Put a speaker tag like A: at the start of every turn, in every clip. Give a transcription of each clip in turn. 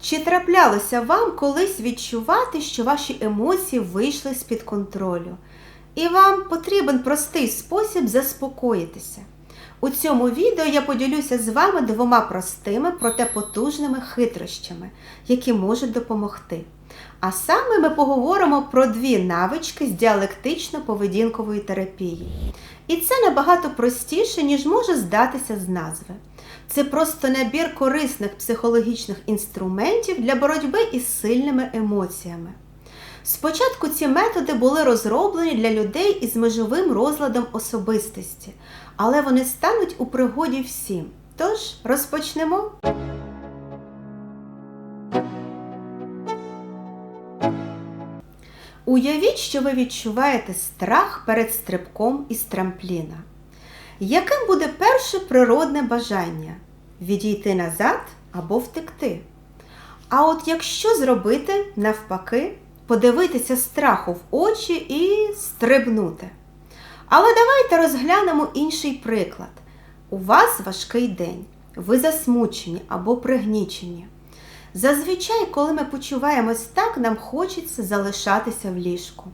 A: Чи траплялося вам колись відчувати, що ваші емоції вийшли з-під контролю? І вам потрібен простий спосіб заспокоїтися. У цьому відео я поділюся з вами двома простими, проте потужними хитрощами, які можуть допомогти. А саме ми поговоримо про дві навички з діалектично-поведінкової терапії. І це набагато простіше, ніж може здатися з назви. Це просто набір корисних психологічних інструментів для боротьби із сильними емоціями. Спочатку ці методи були розроблені для людей із межовим розладом особистості, але вони стануть у пригоді всім. Тож розпочнемо. Уявіть, що ви відчуваєте страх перед стрибком із трампліна. Яким буде перше природне бажання? Відійти назад або втекти? А от якщо зробити навпаки, подивитися страху в очі і стрибнути. Але давайте розглянемо інший приклад. У вас важкий день, ви засмучені або пригнічені. Зазвичай, коли ми почуваємось так, нам хочеться залишатися в ліжку,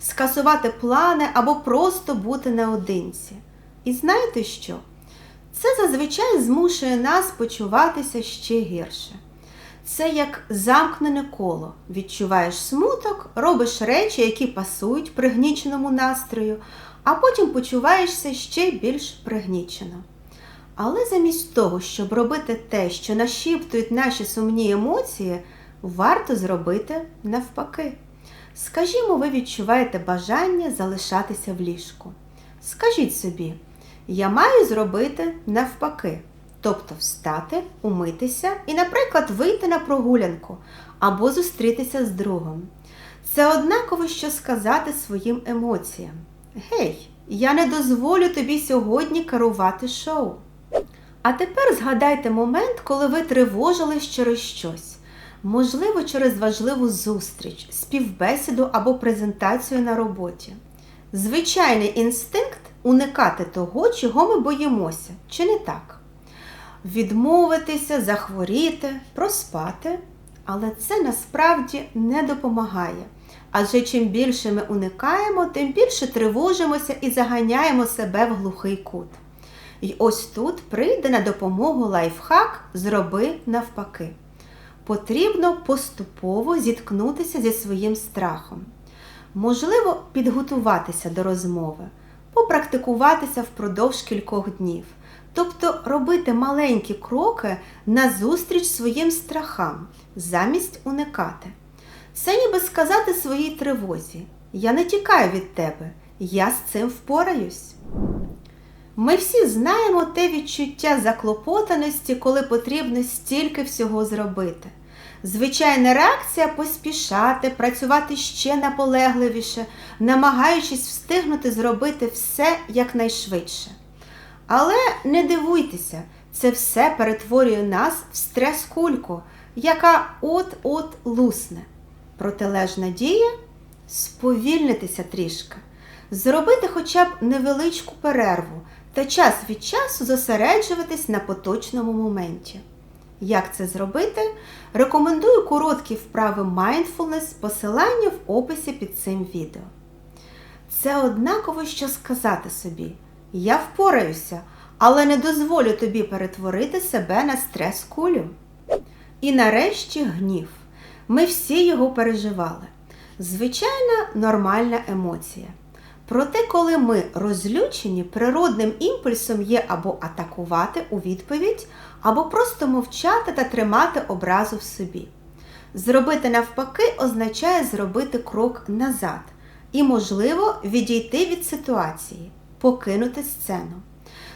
A: скасувати плани або просто бути наодинці. І знаєте що? Це зазвичай змушує нас почуватися ще гірше. Це як замкнене коло. Відчуваєш смуток, робиш речі, які пасують пригніченому настрою, а потім почуваєшся ще більш пригнічено. Але замість того, щоб робити те, що нашіптують наші сумні емоції, варто зробити навпаки. Скажімо, ви відчуваєте бажання залишатися в ліжку. Скажіть собі, я маю зробити навпаки, тобто встати, умитися і, наприклад, вийти на прогулянку або зустрітися з другом. Це однаково, що сказати своїм емоціям. Гей, я не дозволю тобі сьогодні керувати шоу. А тепер згадайте момент, коли ви тривожились через щось. Можливо, через важливу зустріч, співбесіду або презентацію на роботі. Звичайний інстинкт уникати того, чого ми боїмося, чи не так? Відмовитися, захворіти, проспати. Але це насправді не допомагає. Адже чим більше ми уникаємо, тим більше тривожимося і заганяємо себе в глухий кут. І ось тут прийде на допомогу лайфхак зроби навпаки. Потрібно поступово зіткнутися зі своїм страхом. Можливо, підготуватися до розмови, попрактикуватися впродовж кількох днів, тобто робити маленькі кроки назустріч своїм страхам, замість уникати. Це ніби сказати своїй тривозі: Я не тікаю від тебе, я з цим впораюсь. Ми всі знаємо те відчуття заклопотаності, коли потрібно стільки всього зробити. Звичайна реакція поспішати, працювати ще наполегливіше, намагаючись встигнути зробити все якнайшвидше. Але не дивуйтеся, це все перетворює нас в стрес-кульку, яка от-от лусне. Протилежна дія сповільнитися трішки, зробити хоча б невеличку перерву та час від часу зосереджуватись на поточному моменті. Як це зробити? Рекомендую короткі вправи mindfulness, посилання в описі під цим відео. Це однаково, що сказати собі: Я впораюся, але не дозволю тобі перетворити себе на стрес-кулю. І нарешті гнів. Ми всі його переживали. Звичайна нормальна емоція. Проте, коли ми розлючені, природним імпульсом є або атакувати у відповідь, або просто мовчати та тримати образу в собі. Зробити навпаки означає зробити крок назад і, можливо, відійти від ситуації, покинути сцену.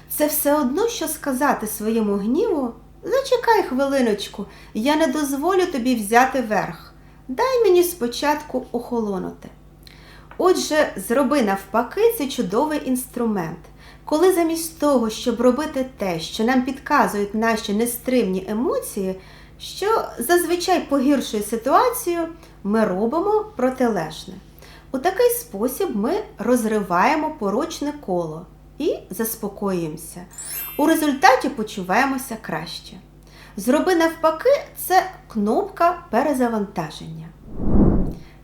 A: Це все одно, що сказати своєму гніву: зачекай хвилиночку, я не дозволю тобі взяти верх. Дай мені спочатку охолонути. Отже, зроби навпаки, це чудовий інструмент. Коли замість того, щоб робити те, що нам підказують наші нестримні емоції, що зазвичай погіршує ситуацію, ми робимо протилежне. У такий спосіб ми розриваємо порочне коло і заспокоюємося. У результаті почуваємося краще. Зроби навпаки це кнопка перезавантаження.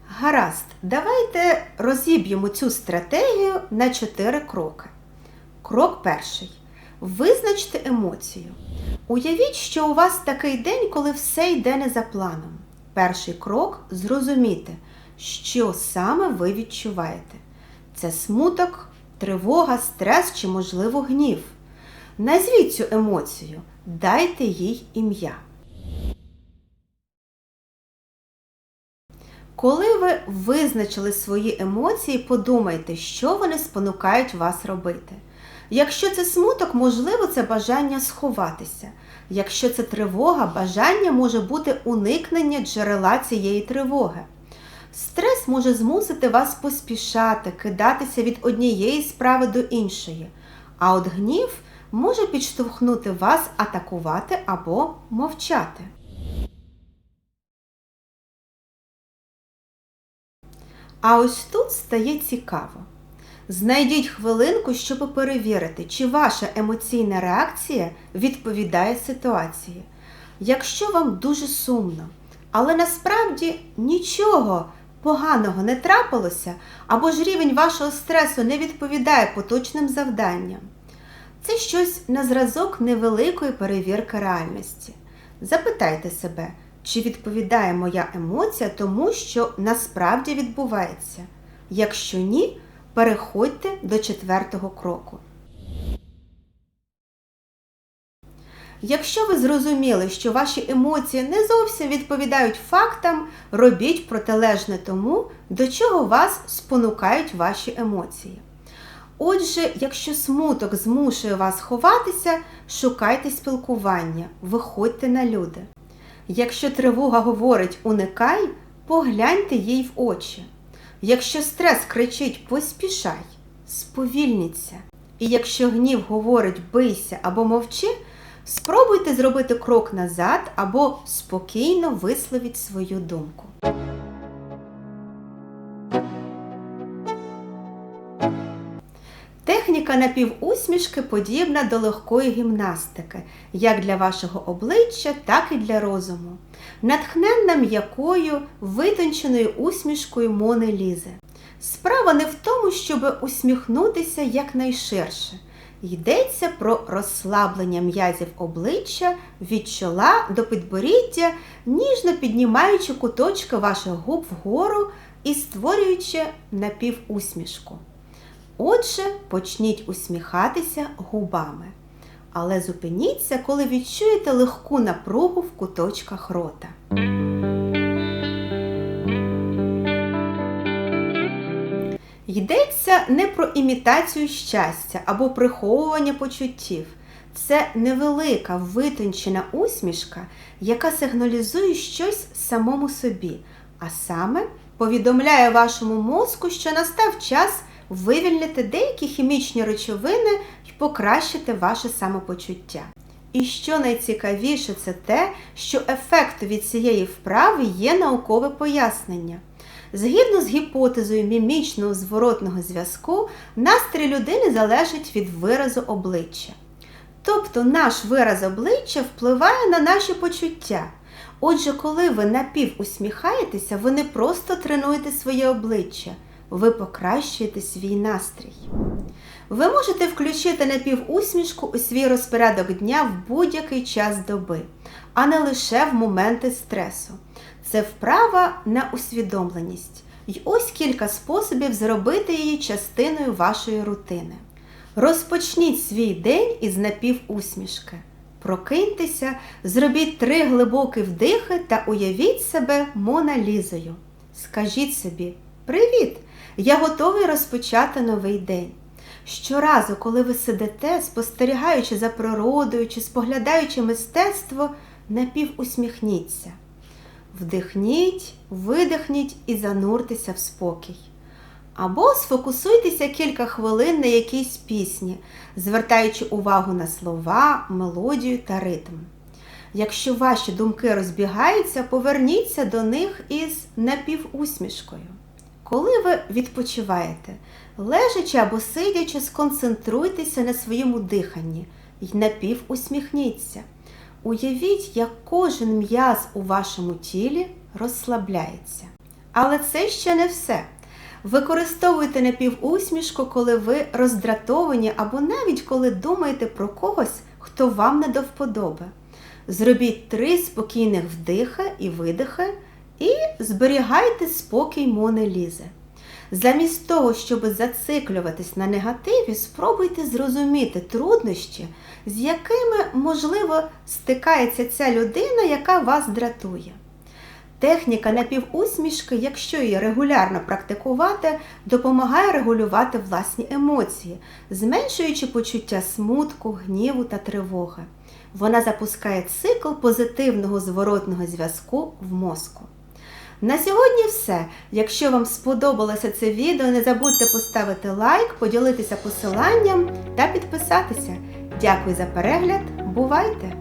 A: Гаразд, давайте розіб'ємо цю стратегію на 4 кроки. Крок перший. Визначте емоцію. Уявіть, що у вас такий день, коли все йде не за планом. Перший крок зрозуміти, що саме ви відчуваєте. Це смуток, тривога, стрес чи, можливо, гнів. Назвіть цю емоцію, дайте їй ім'я. Коли ви визначили свої емоції, подумайте, що вони спонукають вас робити. Якщо це смуток, можливо, це бажання сховатися. Якщо це тривога, бажання може бути уникнення джерела цієї тривоги. Стрес може змусити вас поспішати, кидатися від однієї справи до іншої, а от гнів може підштовхнути вас атакувати або мовчати. А ось тут стає цікаво. Знайдіть хвилинку, щоб перевірити, чи ваша емоційна реакція відповідає ситуації. Якщо вам дуже сумно, але насправді нічого поганого не трапилося, або ж рівень вашого стресу не відповідає поточним завданням, це щось на зразок невеликої перевірки реальності. Запитайте себе, чи відповідає моя емоція тому, що насправді відбувається. Якщо ні, переходьте до четвертого кроку. Якщо ви зрозуміли, що ваші емоції не зовсім відповідають фактам, робіть протилежне тому, до чого вас спонукають ваші емоції. Отже, якщо смуток змушує вас ховатися, шукайте спілкування, виходьте на люди. Якщо тривога говорить уникай, погляньте їй в очі. Якщо стрес кричить поспішай, сповільніться. І якщо гнів говорить бийся або мовчи, спробуйте зробити крок назад або спокійно висловіть свою думку. Техніка напівусмішки подібна до легкої гімнастики, як для вашого обличчя, так і для розуму. Натхненна м'якою, витонченою усмішкою Мони Лізи. Справа не в тому, щоб усміхнутися якнайширше. Йдеться про розслаблення м'язів обличчя від чола до підборіддя, ніжно піднімаючи куточки ваших губ вгору і створюючи напівусмішку. Отже, почніть усміхатися губами. Але зупиніться, коли відчуєте легку напругу в куточках рота. Йдеться не про імітацію щастя або приховування почуттів. Це невелика витончена усмішка, яка сигналізує щось самому собі, а саме повідомляє вашому мозку, що настав час вивільнити деякі хімічні речовини і покращити ваше самопочуття. І що найцікавіше, це те, що ефекту від цієї вправи є наукове пояснення. Згідно з гіпотезою мімічного зворотного зв'язку, настрій людини залежить від виразу обличчя. Тобто наш вираз обличчя впливає на наші почуття. Отже, коли ви напівусміхаєтеся, ви не просто тренуєте своє обличчя, ви покращуєте свій настрій. Ви можете включити напівусмішку у свій розпорядок дня в будь-який час доби, а не лише в моменти стресу. Це вправа на усвідомленість. І ось кілька способів зробити її частиною вашої рутини. Розпочніть свій день із напівусмішки. Прокиньтеся, зробіть три глибокі вдихи та уявіть себе Моналізою. Скажіть собі: Привіт! Я готовий розпочати новий день. Щоразу, коли ви сидите, спостерігаючи за природою чи споглядаючи мистецтво, напівусміхніться. Вдихніть, видихніть і зануртеся в спокій. Або сфокусуйтеся кілька хвилин на якійсь пісні, звертаючи увагу на слова, мелодію та ритм. Якщо ваші думки розбігаються, поверніться до них із напівусмішкою. Коли ви відпочиваєте, лежачи або сидячи, сконцентруйтеся на своєму диханні і напівусміхніться. Уявіть, як кожен м'яз у вашому тілі розслабляється. Але це ще не все. Використовуйте напівусмішку, коли ви роздратовані або навіть коли думаєте про когось, хто вам не до вподоби. Зробіть три спокійних вдиха і видиха і зберігайте спокій Мони Лізи. Замість того, щоб зациклюватись на негативі, спробуйте зрозуміти труднощі, з якими, можливо, стикається ця людина, яка вас дратує. Техніка напівусмішки, якщо її регулярно практикувати, допомагає регулювати власні емоції, зменшуючи почуття смутку, гніву та тривоги. Вона запускає цикл позитивного зворотного зв'язку в мозку. На сьогодні все. Якщо вам сподобалося це відео, не забудьте поставити лайк, поділитися посиланням та підписатися. Дякую за перегляд. Бувайте!